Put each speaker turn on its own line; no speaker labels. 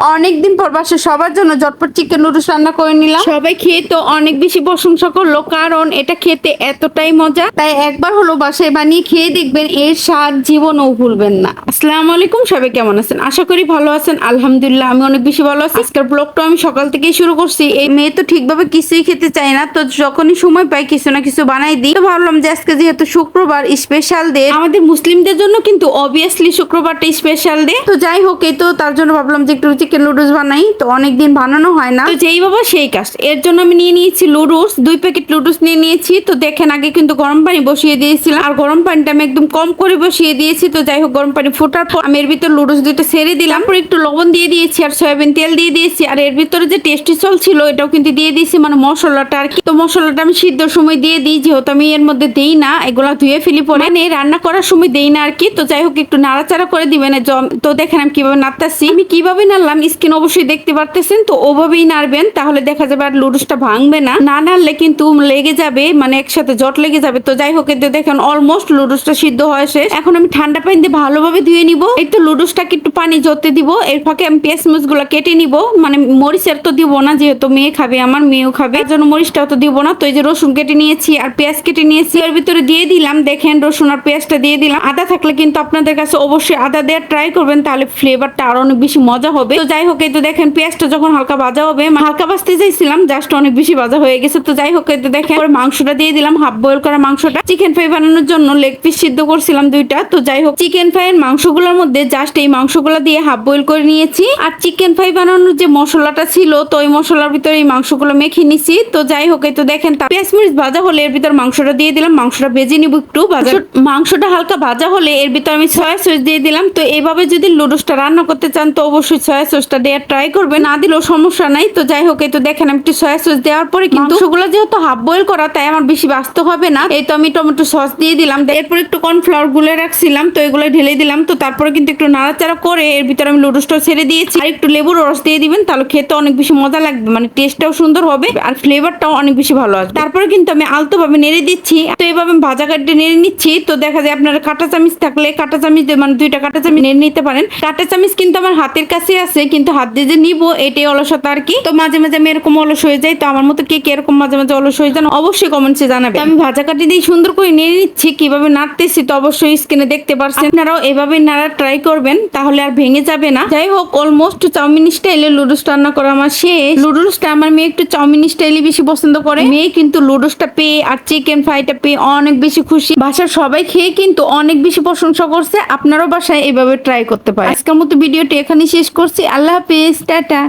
অনেকদিন পর বাসে সবার জন্য ঝটপট চিকেন নুডলস রান্না করে নিলাম। সবাই খেয়ে তো অনেক বেশি প্রশংসা করল কারণ এটা খেতে এতটাই মজা। তাই একবার হলো বাসায় বানিয়ে খেয়ে দেখবেন এর স্বাদ জীবনও ভুলবেন না। আসসালামু আলাইকুম সবাই কেমন আছেন? আশা করি ভালো আছেন। আলহামদুলিল্লাহ আমি অনেক বেশি ভালো আছি। আজকের ব্লগটা আমি সকাল থেকেই শুরু করছি। এই মেয়ে তো ঠিকভাবে কিছুই খেতে চায় না তো যখনই সময় পাই কিছু না কিছু বানাই দিই। তো ভাবলাম যে আজকে যেহেতু শুক্রবার স্পেশাল ডে আমাদের মুসলিমদের জন্য কিন্তু অবভিয়াসলি শুক্রবারটা স্পেশাল ডে তো যাই হোক এই তো তার জন্য ভাবলাম যে একটু চিকেন নুডলস বানাই, তো অনেকদিন বানানো হয় না। তো যেই বাবা সেই কাজ। এর জন্য আমি নিয়ে নিয়েছি লুডুস দুই প্যাকেট লুডুস নিয়ে নিয়েছি। তো দেখেন, আগে কিন্তু গরম পানি বসিয়ে দিয়েছিলাম। আর গরম পানিটা আমি একদম কম করে বসিয়ে দিয়েছি। তো যাই হোক, গরম পানি ফোটার পর আমি এর ভিতর লুডুস দুটো সেরে দিলাম। তারপর একটু লবণ দিয়ে দিয়েছি আর সয়াবিন তেল দিয়ে দিয়েছি। আর এর ভিতরে যে টেস্টি সল ছিল, এটাও কিন্তু দিয়ে দিয়েছি মানে মশলাটা আর কি। তো মশলাটা আমি সিদ্ধ সময় দিয়ে দিই, যেহেতু আমি এর মধ্যে দেই না, এগুলা ধুয়ে ফেলি পরে। মানে রান্না করার সময় দেই না আর কি। তো যাই হোক, একটু নাড়াচাড়া করে দিবেন। তো দেখেন আমি কীভাবে নাড়তাছি। আমি কীভাবে নাড়লাম? স্কিন অবশ্যই দেখতে পারতেছেন, তো ওভাবেই নাড়বেন, তাহলে দেখা যাবে আর লুডুসটা ভাঙবে না। না নাড়লে কিন্তু লেগে যাবে মানে একসাথে জট লেগে যাবে। তো যাই হোক এতে দেখেন অলমোস্ট লুডুসটা সিদ্ধ হয়ে শেষ। এখন আমি ঠান্ডা পানি দিয়ে ভালোভাবে ধুয়ে নিব। এই তো লুডুসটাকে একটু পানি জড়তে দিব। এর ফাঁকে আমি পেঁয়াজ মুচগুলো কেটে নিব। মানে মরিচের তো দিব না, যেহেতু মেয়ে খাবে, আমার মেয়েও খাবে। এর জন্য মরিচটাও তো দিব না। তো এই যে রসুন কেটে নিয়েছি আর পেঁয়াজ কেটে নিয়েছি। এর ভিতরে দিয়ে দিলাম, দেখেন, রসুন আর পেঁয়াজটা দিয়ে দিলাম। আদা থাকলে কিন্তু আপনাদের কাছে অবশ্যই আদা দেওয়ার ট্রাই করবেন, তাহলে ফ্লেভারটা আরও অনেক বেশি মজা হবে। তো যাই হোক, এই তো দেখেন, পেঁয়াজটা যখন হালকা ভাজা হবে হালকা ভাজতে চাইছিলাম জাস্ট অনেক বেশি ভাজা হয়ে গেছে। তো যাই হোক, এই তো দেখেন মাংসটা দিয়ে দিলাম হাফ বয়েল করা মাংসটা। চিকেন ফ্রাই বানানোর জন্য লেগ পিস সিদ্ধ করছিলাম দুইটা। তো যাই হোক চিকেন ফ্রাইয়ের মাংসগুলোর মধ্যে জাস্ট এই মাংসগুলো দিয়ে হাফ বয়েল করে নিয়েছি। আর চিকেন ফ্রাই বানানোর যে মশলাটা ছিল, তো ওই মশলার ভিতরে এই মাংসগুলো মেখে নিছি। তো যাই হোক, এই তো দেখেন পেঁয়াজ মরিচ ভাজা হলে এর ভিতর মাংসটা দিয়ে দিলাম, মাংসটা ভেজে নিব একটু। মাংসটা হালকা ভাজা হলে এর ভিতর আমি সয়া সস দিয়ে দিলাম। তো এইভাবে যদি লুডুসটা রান্না করতে চান, তো অবশ্যই সয়া সসটা দেওয়ার ট্রাই করবে, না দিলেও সমস্যা নাই। তো যাই হোক, এই তো দেখেন আমি একটু সয়া সস দেওয়ার পরে কিন্তু মাংসগুলো যেহেতু হাফ বয়েল করা, তাই আমার বেশি বাঁচতে হবে না। এই তো আমি টমেটো সস দিয়ে দিলাম। এরপর একটু কর্নফ্লাওয়ার গুলে রাখছিলাম, তো এগুলো ঢেলে দিলাম। তো তারপরে কিন্তু একটু নাড়াচাড়া করে এর ভিতরে আমি লুডুসটা ছেড়ে দিয়েছি। আর একটু লেবুর রস দিয়ে দিবেন, তাহলে খেতে অনেক বেশি মজা লাগবে। মানে টেস্টটাও সুন্দর হবে আর ফ্লেভারটাও অনেক বেশি ভালো আসবে। তারপরে কিন্তু আমি আলতো ভাবে নেড়ে দিচ্ছি। তো এভাবে ভাজা কাটে নেড়ে নিচ্ছি। তো দেখা যায় আপনারা কাঁটা চামিচ থাকলে কাঁটা চামিচ মানে দুইটা কাঁটা চামিচ নেড়ে নিতে পারেন। কাঁটা চামিচ কিন্তু আমার হাতের কাছে আছে। কিন্তু হাত দিয়ে যে নিবো, এটাই অলসতা আর কি। তো মাঝে মাঝে আমি এরকম অলস হয়ে যাই, তো আমার মতো কে কে এরকম মাঝে মাঝে অলস হয়ে যান, অবশ্যই কমেন্টসে জানাবে। আমি ভাজা কাটি দিয়ে সুন্দর করে নিয়ে নিচ্ছি, কীভাবে নাড়তেছি তো অবশ্যই স্ক্রিনে দেখতে পারছেন। আপনারাও এভাবে নাড়া ট্রাই করবেন, তাহলে আর ভেঙে যাবে না। যাই হোক অলমোস্ট চাউমিন স্টাইলে লুডুস রান্না করা আমার শেষ। লুডুসটা আমার মেয়ে একটু চাউমিন স্টাইলে বেশি পছন্দ করে। মেয়ে কিন্তু লুডুসটা পেয়ে আর চিকেন ফ্রাইটা পেয়ে অনেক বেশি খুশি। বাসার সবাই খেয়ে কিন্তু অনেক বেশি প্রশংসা করছে, আপনারও বাসায় এভাবে ট্রাই করতে পারেন। আজকের মতো ভিডিওটি এখানে শেষ করছি। আল্লাহ হাফিজ টাটা।